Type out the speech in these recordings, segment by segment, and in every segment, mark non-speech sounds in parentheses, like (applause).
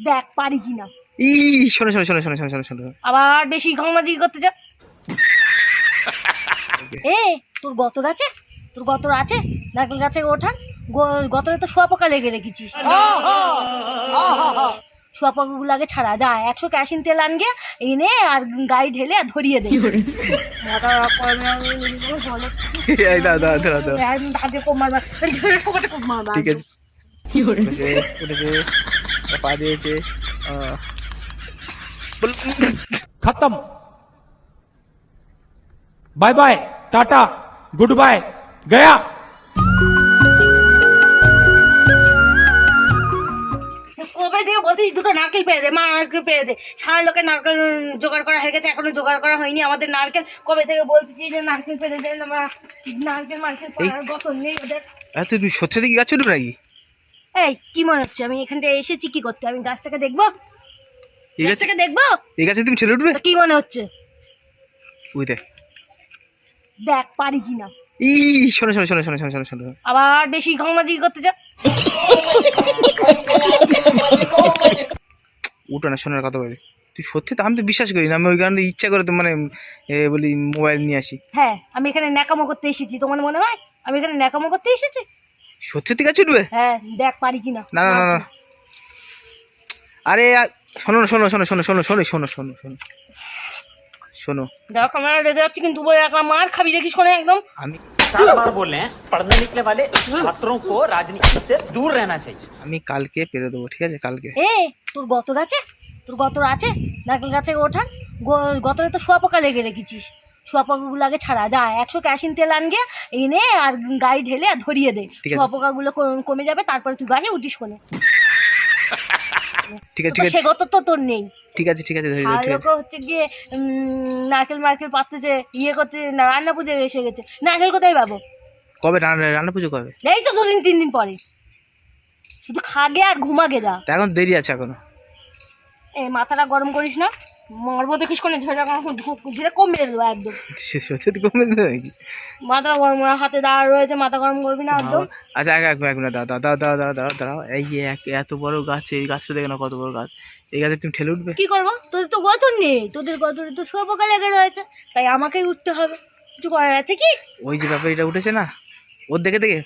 দেখ পারি কিনা। ই শোনো শোনো শোনো শোনো শোনো শোনো। শোনো আবার বেশি ঘামাজি করতে যা। (laughs) এ তোর গতর আছে? তোর গতর আছে? নারকেল গাছে ওঠা গতরে তো শুয়াপোকা লেগে রেখেছিস। শুয়াপোকাগুলো আগে ছাড়া যা একশো ক্যাশিন তেল আনগে এনে আর গায়ে ঢেলে আর ধরিয়ে দে। ঠিক আছে। পা দিয়েছে। খতম। Bye bye tata good bye গয়া। কবে থেকে বলছি দুটো নারকেল পেয়ে দে মা নারকেল পেয়ে দে। সারা লোকের নারকেল জোগাড় করা হয়ে গেছে এখনও জোগাড় করা হয়নি। আমাদের নারকেল কবে থেকে বলতেছি যে নারকেল পেয়ে দেয় আমরা নারকেল মার্কেল গঠন নেই ওদের। তুই সত্যি থেকে গেছিল নাকি? এই কি মনে হচ্ছে? আমি এখানটা এসেছি কি করতে? আমি গাছটাকে দেখব? গাছটাকে দেখব? এই গাছে তুমি ঠেলে উঠবে? কি মনে হচ্ছে? ওই দেখ। দেখ পারি কিনা ই শোনো শোনো শোনো শোনো শোনো শোনো শোনো। আবার বেশি ঘামাজি করতে যা উঠো না শোনার কথা বলি। তুই সত্যি তো আমি তো বিশ্বাস করি না। আমি ওই কারণে ইচ্ছা করে তো মানে এ, বলি মোবাইল নিয়ে আসি। হ্যাঁ আমি এখানে ন্যাকামো করতে এসেছি। তোমার মনে হয়? আমি এখানে ন্যাকামো করতে এসেছি? সত্যি সত্যি গাছ উঠবে হ্যাঁ দেখ পারি কিনা না না না না আরে আ, শোনো না, শোনো শোনো শোনো শোনো শোনো শোনো শোনো শোনো শোনো দেখ আমরা রেগে যাচ্ছি কিন্তু বলে রাখলাম মার খাবি দেখিস কোনে একদম আমি चार बार बोल रहे हैं पढ़ने निकले वाले छात्रों को राजनीति से दूर रहना चाहिए আমি কালকে পেরে দেবো ঠিক আছে কালকে এ তোর গতর আছে তোর গতর আছে নারকেল গাছে ওঠা গ- গতরে তো শুয়াপোকা লেগে রেখেছিস শুয়াপোকাগুলো আগে ছাড়া যা একশো ক্যাশিন তেল আনগে এনে আর গায়ে ঢেলে আর ধরিয়ে দে। শুয়াপোকাগুলো কমে যাবে তারপরে তুই গাছে উঠিস কোনে ঠিক আছে ঠিক তো তোর নেই। ঠিক আছে ঠিক আছে ধরে আর হচ্ছে গিয়ে নারকেল মার্কেল পাততেছে ইয়ে করতে রান্না পুজো এসে গেছে। নারকেল কোথায় পাবো? কবে রান্না পুজো কবে? এই তো দুদিন তিন দিন পরে। শুধু খাগে আর ঘুমাগে যা। এখন দেরি আছে এখনও। এই মাথাটা গরম করিস না। মরবো দেখিস কোনে ঝেড়ে ঝেড়ে কম মেরে দেবো একদম। সে সত্যি তো কমে দেবে নাকি? মাথা গরম হাতে দাঁড়া রয়েছে মাথা গরম করবি না একদম। আচ্ছা এক এক এক মিনিট দাও দাও দাও দাও দাও দাও এই যে এক এত বড় গাছ এই গাছটা দেখে না কত বড় গাছ। এই গাছে তুমি ঠেলে উঠবে? কি করব? তোদের তো গতর নেই। তোদের গতরে তো শুয়োপোকা লেগে রয়েছে। তাই আমাকেই উঠতে হবে। কিছু করার আছে কি? ওই যে ব্যাপার এটা উঠেছে না? ওর দেখে দেখে?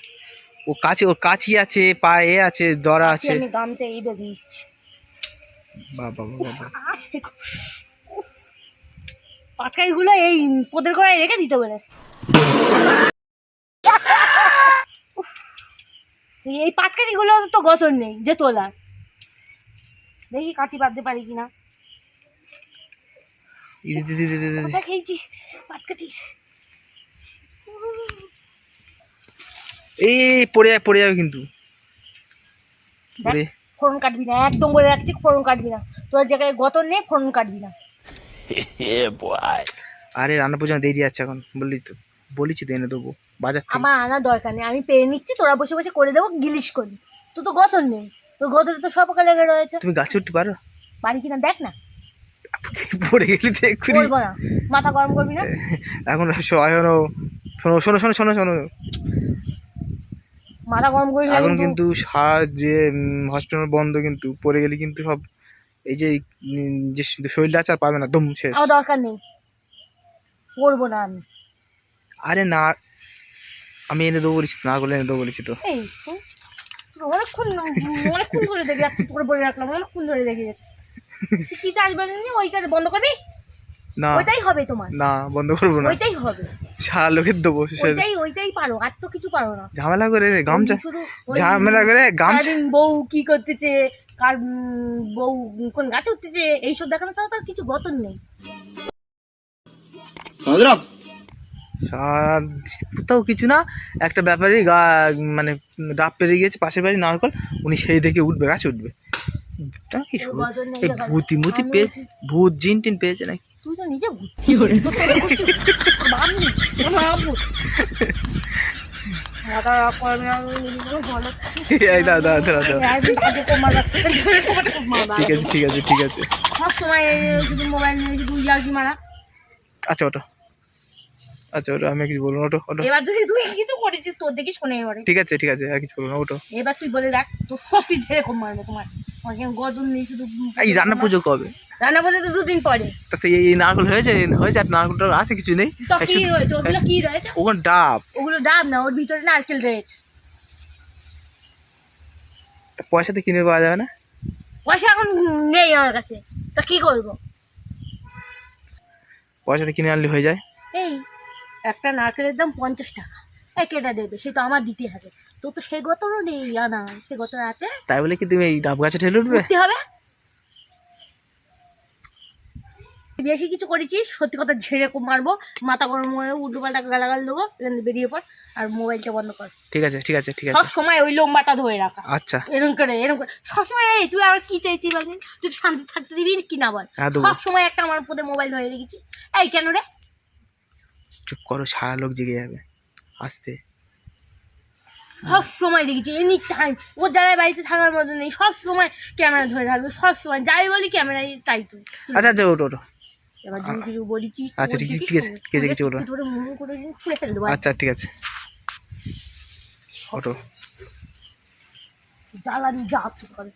ও কাছে ওর কাছি আছে পায়ে আছে দরা আছে। আমি গামছা এই দিচ্ছি বাবা বাবা পাটকাইগুলো এই পোদের কড়াই রেখে দিতে বলেছে। উফ, এই পাটকাঠিগুলো তো গতর নেই যে তোলার। দেখি কাঁচি বাঁধতে পারি কিনা। খেয়েছি? পাটকাঠি এই পড়ে যাবে পড়ে যাবে কিন্তু। ফোড়ন কাটবি না একদম বলে রাখছি ফোড়ন কাটবি না। তোর জায়গায় গতর নেই ফোড়ন কাটবি না। (laughs) আরে রান্না পুজো দেরি আছে এখন বললি তো বলেছি তো এনে দেবো বাজার আমার আনার দরকার নেই আমি পেয়ে নিচ্ছি তোরা বসে বসে করে দেবো গিলিশ করি। তুই তো গতর নেই তোর গতরে তো সব লেগে রয়েছে। তুমি গাছে উঠতে পারো? বাড়ি কিনা দেখ না। পড়ে গেলি তো এক্ষুনি। মাথা গরম করবি না। এখন শোনো শোনো শোনো শোনো শোনো মাথা গরম করিস না এখন কিন্তু। কিন্তু সার যে হসপিটাল বন্ধ কিন্তু পড়ে গেলে কিন্তু সব এই যে শরীরটা আছে আর পাবে না দম শেষ। আমার দরকার নেই। করব না আমি। আরে না আমি এনে দেবো বলেছি না করলে এনে দেবো বলেছি তো। এই হুম, তোর অনেকক্ষণ অনেকক্ষণ ধরে দেখে যাচ্ছি তোর বলে রাখলাম অনেকক্ষণ ধরে দেখে যাচ্ছি। শীত আসবে না ওইটা বন্ধ করবি? না। ওইটাই হবে তোমার। না বন্ধ করব না। ওইটাই হবে। সারা লোকের দেবো ওইটাই ওইটাই পারো আর তো কিছু পারো না। ঝামেলা করে গামছা। ঝামেলা করে গামছা। বউ কি করতেছে? কার বউ কোন গাছে উঠতেছে এইসব দেখানো ছাড়া তো আর কিছু গতন নেই। সার কোথাও কিছু না একটা ব্যাপারই গা মানে ডাব পেরে গিয়েছে পাশের বাড়ি নারকল উনি সেই দেখে উঠবে গাছে উঠবে। কি এই। ভূতি মুতি পেয়ে ভূত জিন টিন পেয়েছে নাকি? তুই তো নিজে ভূত। তোর তোর ঠিক আছে ঠিক আছে ঠিক সব আচ্ছা ওটো আচ্ছা ওটো আমি কিছু বলব না ওটো ওটো এবার তুই তুই কিছু করেছিস তোর দেখি শোনে এবারে। ঠিক আছে ঠিক আছে আর কিছু বলব না ওটো এবার তুই বলে রাখ তোর ঝেড়ে কম মারবো তোমার। আমাকে গদন নেই শুধু এই রান্না পুজো কবে? রান্না পুজো তো দুদিন পরে। তাতে এই নারকল হয়েছে হয়েছে আর নারকলটা আছে কিছু নেই। তো কি রয়েছে? ওগুলো কি রয়েছে? ওখানে ডাব। ওগুলো ডাব না ওর ভিতরে নারকেল রয়েছে। তা পয়সাতে কিনে পাওয়া যাবে না? পয়সা এখন নেই আমার কাছে। তা কি করব? পয়সাতে কিনে আনলে হয়ে যায়। এই একটা নারকেলের দাম পঞ্চাশ টাকা। এই কেটে দেবে? সে তো আমার দিতে হবে। তো তো সে গতরও নেই আনা সে গতর আছে। তাই বলে কি তুমি এই ডাব গাছে ঠেলে উঠবে? হবে? বেশি কিছু করেছি সত্যি কথা ঝেড়ে মারবো। মাথা গরম করে উল্টো পাল্টা গালাগাল দেবো এখান বেরিয়ে পড় আর মোবাইলটা বন্ধ কর। ঠিক আছে ঠিক আছে ঠিক আছে। সব সময় ওই লম্বাটা ধরে রাখা। আচ্ছা। এরকম করে এরকম করে। সবসময় এই তুই আর কি চাইছি বলছিস তুই শান্তি থাকতে দিবি কি না বল? হ্যাঁ, সব সময় একটা আমার পদে মোবাইল ধরে রেখেছি। এই কেন রে? চুপ করো সারা লোক জেগে যাবে। আসতে। সব সময় দেখেছি এনি টাইম ও যারা বাড়িতে থাকার মতো নেই সব সময় ক্যামেরা ধরে থাকবে সব সময়। যাই বলি ক্যামেরায় তাই তুই আচ্ছা আচ্ছা ওটো ওটো এবার যদি কিছু বলেছি আচ্ছা, ঠিক ঠিক আছে, ঠিক আছে, কিছু আচ্ছা ঠিক আছে। ওটো জ্বালানি যা তুই করে।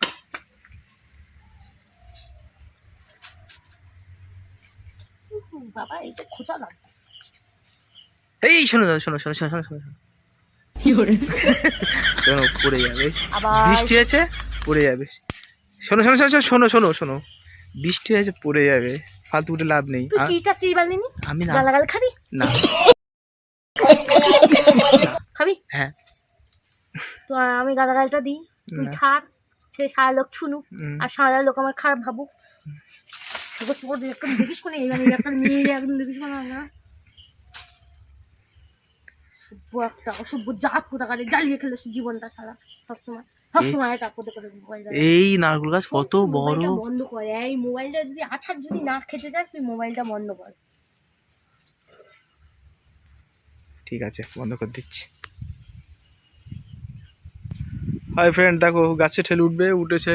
উম, বাবা এই যে খোঁচা লাগছে। এই শোনো শোনো শোনো শোনো শোনো শোনো শোনো। শোনো পড়ে যাবে। বৃষ্টি আছে পড়ে যাবে। শোনো শোনো শোনো শোনো শোনো শোনো। বৃষ্টি আছে পড়ে যাবে। ফালতু উঠে লাভ নেই তুই কি চাচ্ছিস বালিনি আমি না। গালাগাল খাবি? না। খাবি? হ্যাঁ। তো আমি গালাগালটা দিই তুই ছাড় সে সারা লোক শুনুক আর সারা লোক আমার খারাপ ভাবুক। দেখিস কোনে? মানে একটা মেয়ে একদম দেখিস কোনে? না। সভ্য একটা অসভ্য জাত কোথাকারে জ্বালিয়ে খেলে জীবনটা সারা সবসময়। এই নারকেল গাছ কত বড় বন্ধ করে এই মোবাইলটা যদি আছার যদি না খেতে চাস তুই মোবাইলটা বন্ধ কর ঠিক আছে বন্ধ করে দিচ্ছি হাই ফ্রেন্ড দেখো গাছে ঠেলে উঠবে উঠেছে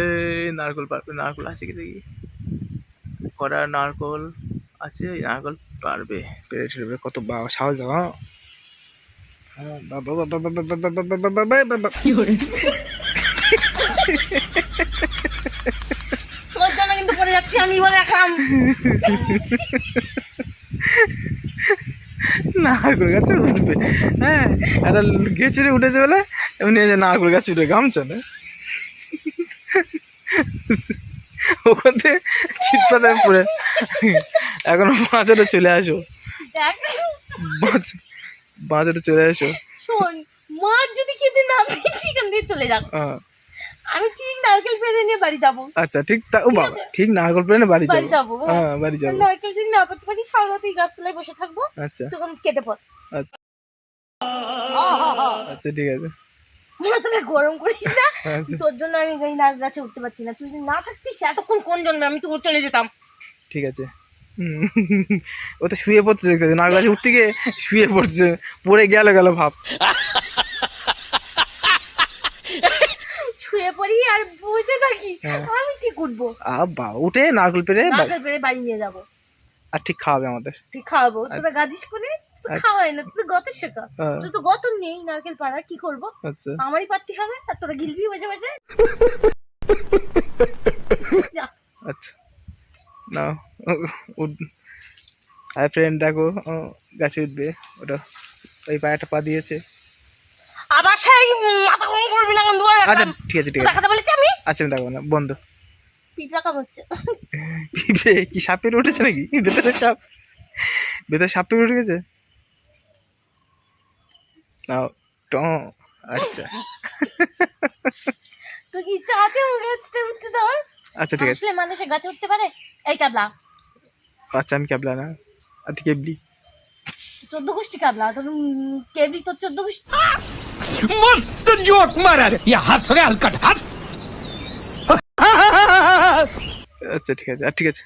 নারকল পারবে নারকল আছে কি দেখি কড়া নারকল আছে নারকল পারবে পেরে ঠেলবে কত বাবা সাহস দাও হ্যাঁ বাবা বাবা বাবা বাবা বাবা বাবা বাবা তোর জন্য কিন্তু পড়ে যাচ্ছি আমি বলে রাখলাম নারকল গাছে উঠবে। হ্যাঁ একটা গেছড়ে উঠেছে বলে এমনি যে নারকল গাছে উঠে গামছা না ওখান থেকে পড়ে। এখনও বাঁচাটা চলে আসো। বাঁচাটা চলে আসো। শোন মার যদি খেতে না দিই সেখান চলে যাব হ্যাঁ, আমি ঠিক নারকেল পেরে নিয়ে বাড়ি যাব। আচ্ছা ঠিক তা ও বাবা ঠিক নারকল পেরে বাড়ি বাড়ি যাব। যাব হ্যাঁ। বাড়ি যাব। নারকেল যদি না পেতে পারি সারা রাত এই গাছতলায় বসে থাকব। আচ্ছা। তখন কেটে পড়। আচ্ছা। আচ্ছা ঠিক আছে। মাথাটা গরম করিস না। আচ্ছা। তোর জন্য আমি এই নারকেল গাছে উঠতে পারছি না। তুই যদি না থাকতিস এতক্ষণ কোন জন্মে? আমি তো চলে যেতাম। ঠিক আছে। ও তো শুয়ে পড়ছে দেখতে নারকেল গাছে উঠতে গিয়ে শুয়ে পড়ছে। পড়ে গেল গেল ভাব। পড়ি আর বসে থাকি। হ্যাঁ। আমি ঠিক উঠবো। আ বাবা উঠে নারকেল পেরে নারকেল পেরে বাড়ি নিয়ে যাব। আর ঠিক খাওয়াবে আমাদের। তুই খাওয়াবো। তোরা গাদিস করে আচ্ছা। খাওয়াই না তুই গত শেখা। হ্যাঁ। তুই তো গত নেই নারকেল পাড়া কি করব? আচ্ছা। আমারই পাত্তি হবে আর তোরা গিলবি বসে বসে। আচ্ছা। না হাই ফ্রেন্ড দেখো গাছে উঠবে। ওটা ওই পায়ে পা দিয়েছে। আবার সেই মাথা গরম করবি না বলে আচ্ছা ঠিক আছে ঠিক আছে। দেখাতে বলেছি আমি? আচ্ছা আমি দেখো না বন্ধ। পিঠা কামড়ছে কি সাপ পেরে উঠেছে নাকি? ভেতরে সাপ। ভেতরে সাপ পেরে উঠে গেছে? নাও ট আচ্ছা। কি ইচ্ছা আছে গাছটা উঠতে দেওয়ার? আচ্ছা ঠিক আছে। আসলে মানুষের গাছে উঠতে পারে? এই কাবলা আচ্ছা আমি ক্যাবলা না। কেবলি চোদ্দ গোষ্ঠী কাবলা তোর কেবলি তোর চোদ্দ গোষ্ঠী। મસ્ત જોક મારા યા હાથ રે હલકટ હાથ আচ্ছা ঠিক আছে ঠিক আছে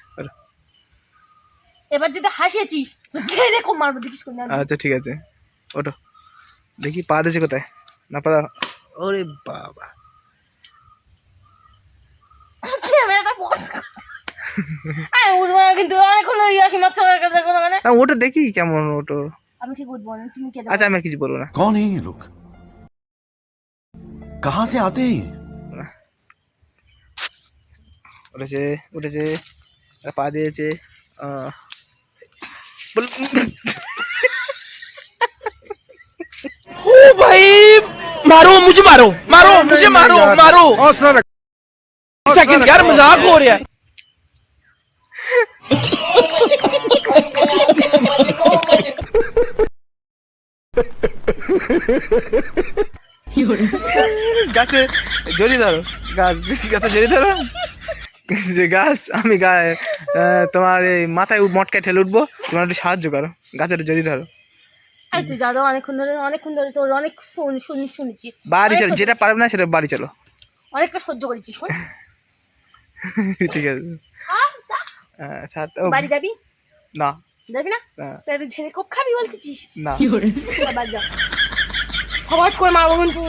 এবার যদি হাসেছি তো ছেড়ে কম মারবো দেখিস কোন আচ্ছা ঠিক আছে। ওটো দেখি পা দেশে কোথায়? না পা ওরে বাবা। ওটা দেখি কেমন ওটো। আমি ঠিক বলব না তুমি আচ্ছা আমি কিছু বলব না। লোক कहा से आते हैं ओ भाई मारो मुझे मारो मारो मुझे मारो मारो। सेकंड यार मज़ाक हो रहा है? Ha ha ha ha ha! গাছে জড়িয়ে ধরো। গাছ গাছে জড়িয়ে ধরো। যে গাছ আমি তোমার এই মাথায় মটকায় ঠেলে উঠবো। তোমার একটু সাহায্য করো। গাছের জড়িয়ে ধরো। তুই দাদা অনেকক্ষণ ধরে অনেকক্ষণ ধরে তোর অনেক শুন শুনি শুনেছি। বাড়ি চলো যেটা পারবে না সেটা বাড়ি চলো। অনেকটা সহ্য করেছি শোন। ঠিক আছে। বাড়ি যাবি? না। যাবি না? ঝেড়ে কোপ খাবি বলতেছিস? না। বাড়ি যা। হঠাৎ করে মারবো কিন্তু।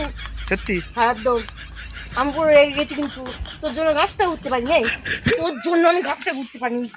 সত্যি? হ্যাঁ একদম। আমি পুরো রেগে গেছি কিন্তু। তোর জন্য গাছটা উঠতে পারি হ্যাঁ তোর জন্য আমি গাছটা উঠতে পারিনি।